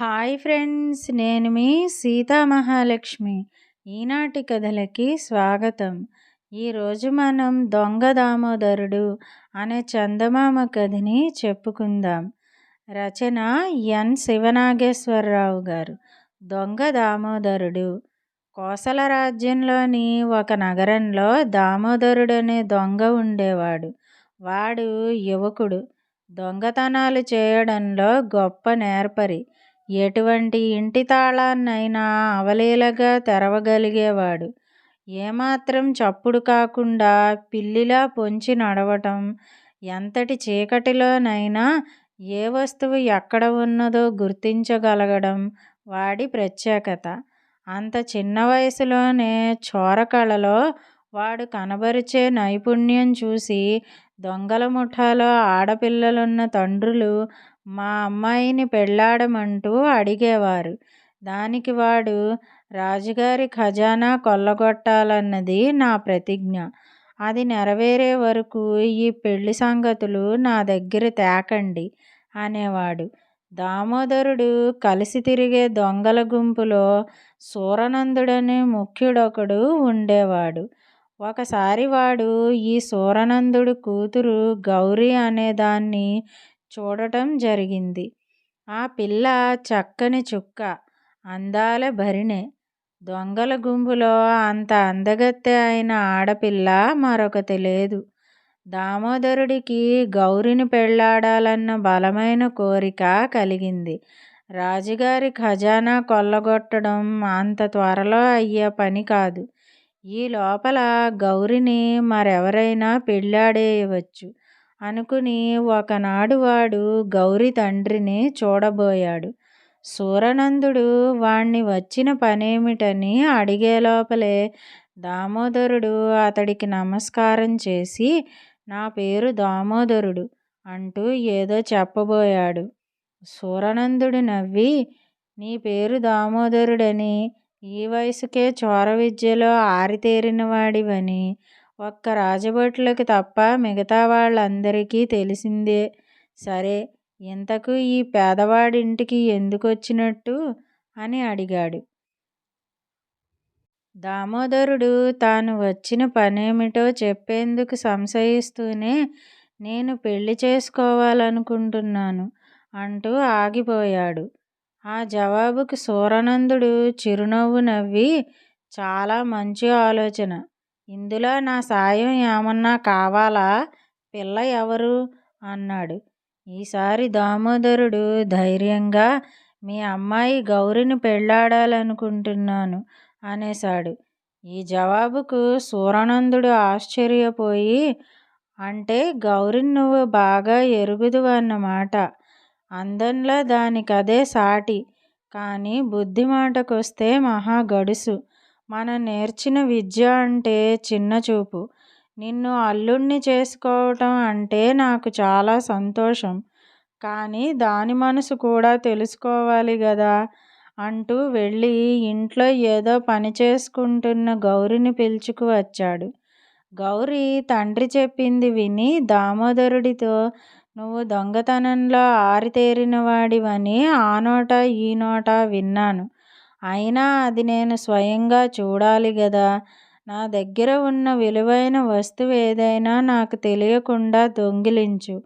Hi friends నేను మీ సీతా మహాలక్ష్మి ఈనాటి కథలకి స్వాగతం. ఈరోజు మనం దొంగ దామోదరుడు అనే చందమామ కథని చెప్పుకుందాం. రచన ఎన్ శివనాగేశ్వరరావు గారు. దొంగ దామోదరుడు. కోసల రాజ్యంలోని ఒక నగరంలో దామోదరుడు అనే దొంగ ఉండేవాడు. వాడు యువకుడు. దొంగతనాలు చేయడంలో గొప్ప నేర్పరి. ఎటువంటి ఇంటి తాళాన్నైనా అవలీలగా తెరవగలిగేవాడు. ఏమాత్రం చప్పుడు కాకుండా పిల్లిలా పొంచి నడవటం ఎంతటి చీకటిలోనైనా ఏ వస్తువు ఎక్కడ ఉన్నదో గుర్తించగలగడం వాడి ప్రత్యేకత. అంత చిన్న వయసులోనే చోరకళలో వాడు కనబరిచే నైపుణ్యం చూసి దొంగల ముఠాలో ఆడపిల్లలున్న తండ్రులు మా అమ్మాయిని పెళ్ళాడమంటూ అడిగేవారు. దానికి వాడు రాజుగారి ఖజానా కొల్లగొట్టాలన్నది నా ప్రతిజ్ఞ. అది నెరవేరే వరకు ఈ పెళ్ళి సంగతులు నా దగ్గర తేకండి అనేవాడు. దామోదరుడు కలిసి తిరిగే దొంగల గుంపులో సూరనందుడనే ముఖ్యుడొకడు ఉండేవాడు. ఒకసారి వాడు ఈ సూరనందుడు కూతురు గౌరీ అనేదాన్ని చూడటం జరిగింది. ఆ పిల్ల చక్కని చుక్క అందాల భరిణె. దొంగల గుంపులో అంత అందగత్తె అయిన ఆడపిల్ల మరొకటి లేదు. దామోదరుడికి గౌరిని పెళ్ళాడాలన్న బలమైన కోరిక కలిగింది. రాజుగారి ఖజానా కొల్లగొట్టడం అంత త్వరలో అయ్యే పని కాదు. ఈ లోపల గౌరిని మరెవరైనా పెళ్ళాడేయవచ్చు అనుకుని ఒకనాడు వాడు గౌరి తండ్రిని చూడబోయాడు. సూరనందుడు వాణ్ణి వచ్చిన పనేమిటని అడిగే లోపలే దామోదరుడు అతడికి నమస్కారం చేసి నా పేరు దామోదరుడు అంటూ ఏదో చెప్పబోయాడు. సూరనందుడు నవ్వి నీ పేరు దామోదరుడని ఈ వయసుకే చోర విద్యలో ఆరితేరిన వాడివని ఒక్క రాజభటులకు తప్ప మిగతా వాళ్ళందరికీ తెలిసిందే. సరే ఇంతకు ఈ పేదవాడింటికి ఎందుకొచ్చినట్టు? అని అడిగాడు. దామోదరుడు తాను వచ్చిన పనేమిటో చెప్పేందుకు సంశయిస్తూనే నేను పెళ్ళి చేసుకోవాలనుకుంటున్నాను అంటూ ఆగిపోయాడు. ఆ జవాబుకు సూరనందుడు చిరునవ్వు నవ్వి చాలా మంచి ఆలోచన. ఇందులో నా సాయం ఏమన్నా కావాలా? పిల్ల ఎవరు? అన్నాడు. ఈసారి దామోదరుడు ధైర్యంగా మీ అమ్మాయి గౌరిని పెళ్ళాడాలనుకుంటున్నాను అనేశాడు. ఈ జవాబుకు సూరనందుడు ఆశ్చర్యపోయి అంటే గౌరిని నువ్వు బాగా ఎరుగుదు అన్నమాట. అందంలో దానికదే సాటి కానీ బుద్ధి మాటకొస్తే మహా గడుసు. మన నేర్చిన విద్య అంటే చిన్నచూపు నిన్ను అల్లుణ్ణి చేసుకోవటం అంటే నాకు చాలా సంతోషం. కానీ దాని మనసు కూడా తెలుసుకోవాలి కదా అంటూ వెళ్ళి ఇంట్లో ఏదో పని చేసుకుంటున్న గౌరిని పిలుచుకు వచ్చాడు. గౌరి తండ్రి చెప్పింది విని దామోదరుడితో నువ్వు దొంగతనంలో ఆరితేరిన వాడివని ఆ నోట ఈ నోట విన్నాను. అయినా అది నేను స్వయంగా చూడాలి గదా. నా దగ్గర ఉన్న విలువైన వస్తువు ఏదైనా నాకు తెలియకుండా దొంగిలించు.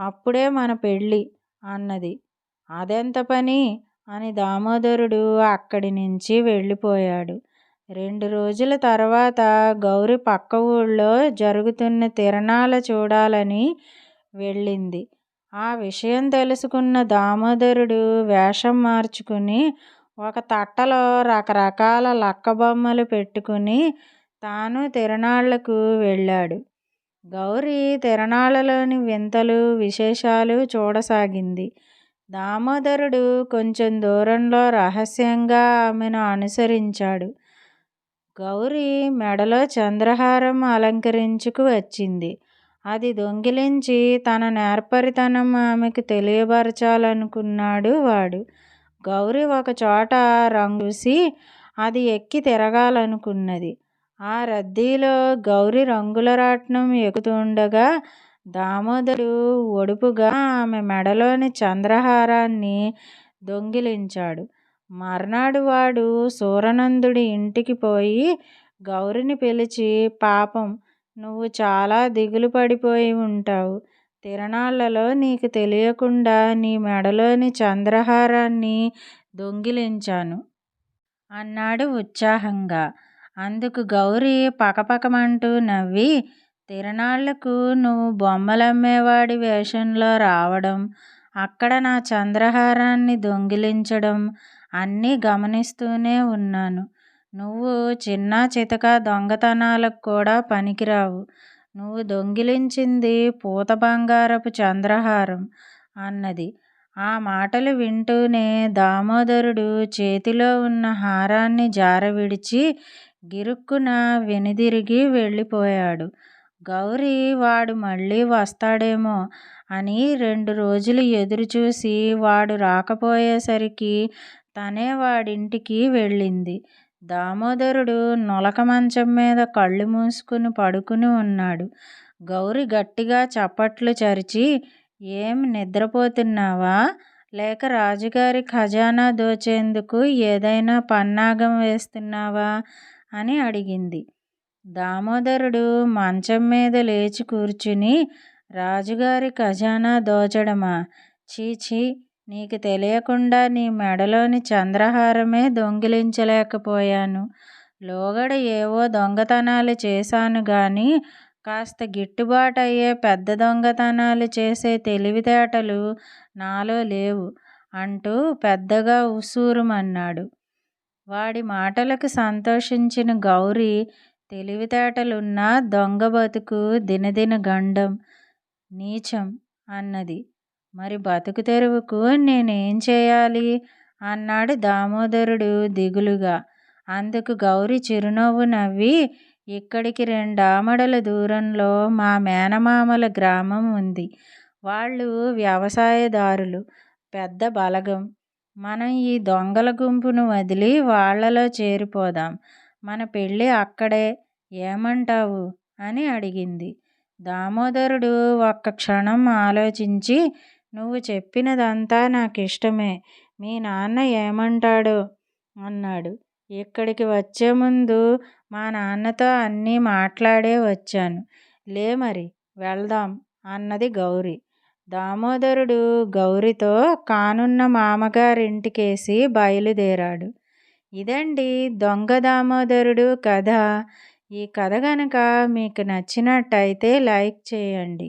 అప్పుడే మన పెళ్ళి అన్నది. అదెంత పని? అని దామోదరుడు అక్కడి నుంచి వెళ్ళిపోయాడు. రెండు రోజుల తర్వాత గౌరి పక్క ఊళ్ళో జరుగుతున్న తిరణాల చూడాలని వెళ్ళింది. ఆ విషయం తెలుసుకున్న దామోదరుడు వేషం మార్చుకుని ఒక తట్టలో రకరకాల లక్క బొమ్మలు పెట్టుకుని తాను తిరణాళ్ళకు వెళ్ళాడు. గౌరి తిరణాలలోని వింతలు విశేషాలు చూడసాగింది. దామోదరుడు కొంచెం దూరంలో రహస్యంగా ఆమెను అనుసరించాడు. గౌరి మెడలో చంద్రహారం అలంకరించుకు వచ్చింది. అది దొంగిలించి తన నేర్పరితనం ఆమెకు తెలియపరచాలనుకున్నాడు వాడు. గౌరి ఒకచోట రంగుసి అది ఎక్కి తిరగాలనుకున్నది. ఆ రద్దీలో గౌరి రంగుల రాట్నం ఎక్కుతుండగా దామోదరుడు ఒడుపుగా ఆమె మెడలోని చంద్రహారాన్ని దొంగిలించాడు. మర్నాడు వాడు సూరనందుడి ఇంటికి పోయి గౌరిని పిలిచి పాపం నువ్వు చాలా దిగులు పడిపోయి ఉంటావు. తిరణాలలో నీకు తెలియకుండా నీ మెడలోని చంద్రహారాన్ని దొంగిలించాను. అన్నాడు ఉత్సాహంగా. అందుకు గౌరి పకపకమంటూ నవ్వి తిరణాళ్ళకు నువ్వు బొమ్మలమ్మేవాడి వేషంలో రావడం అక్కడ నా చంద్రహారాన్ని దొంగిలించడం అన్నీ గమనిస్తూనే ఉన్నాను. నువ్వు చిన్న చితక దొంగతనాలకు కూడా పనికిరావు. నువ్వు దొంగిలించింది పూత బంగారపు చంద్రహారం అన్నది. ఆ మాటలు వింటూనే దామోదరుడు చేతిలో ఉన్న హారాన్ని జారవిడిచి గిరుక్కున వెనుదిరిగి వెళ్ళిపోయాడు. గౌరి వాడు మళ్ళీ వస్తాడేమో అని రెండు రోజులు ఎదురుచూసి వాడు రాకపోయేసరికి తనే వాడింటికి వెళ్ళింది. దామోదరుడు నొలక మంచం మీద కళ్ళు మూసుకుని పడుకుని ఉన్నాడు. గౌరి గట్టిగా చప్పట్లు చరిచి ఏం నిద్రపోతున్నావా? లేక రాజుగారి ఖజానా దోచేందుకు ఏదైనా పన్నాగం వేస్తున్నావా? అని అడిగింది. దామోదరుడు మంచం మీద లేచి కూర్చుని రాజుగారి ఖజానా దోచడమా? చీచీ నీకు తెలియకుండా నీ మెడలోని చంద్రహారమే దొంగిలించలేకపోయాను. లోగడ ఏవో దొంగతనాలు చేశాను గాని కాస్త గిట్టుబాటు అయ్యే పెద్ద దొంగతనాలు చేసే తెలివితేటలు నాలో లేవు అంటూ పెద్దగా ఉసూరుమన్నాడు. వాడి మాటలకు సంతోషించిన గౌరి తెలివితేటలున్న దొంగ బతుకు దినదిన గండం నీచం అన్నది. మరి బతుకు తెరువుకు నేనేం చేయాలి? అన్నాడు దామోదరుడు దిగులుగా. అందుకు గౌరి చిరునవ్వు నవ్వి ఇక్కడికి రెండామడల దూరంలో మా మేనమామల గ్రామం ఉంది. వాళ్ళు వ్యవసాయదారులు. పెద్ద బలగం. మనం ఈ దొంగల గుంపును వదిలి వాళ్ళలో చేరిపోదాం. మన పెళ్ళి అక్కడే. ఏమంటావు? అని అడిగింది. దామోదరుడు ఒక్క క్షణం ఆలోచించి నువ్వు చెప్పినదంతా నాకు ఇష్టమే మీ నాన్న ఏమంటాడో? అన్నాడు. ఇక్కడికి వచ్చే ముందు మా నాన్నతో అన్నీ మాట్లాడే వచ్చాను. లే మరి వెళ్దాం అన్నది గౌరి. దామోదరుడు గౌరితో కానున్న మామగారింటికేసి బయలుదేరాడు. ఇదండి దొంగ దామోదరుడు కథ. ఈ కథ కనుక మీకు నచ్చినట్టయితే లైక్ చేయండి.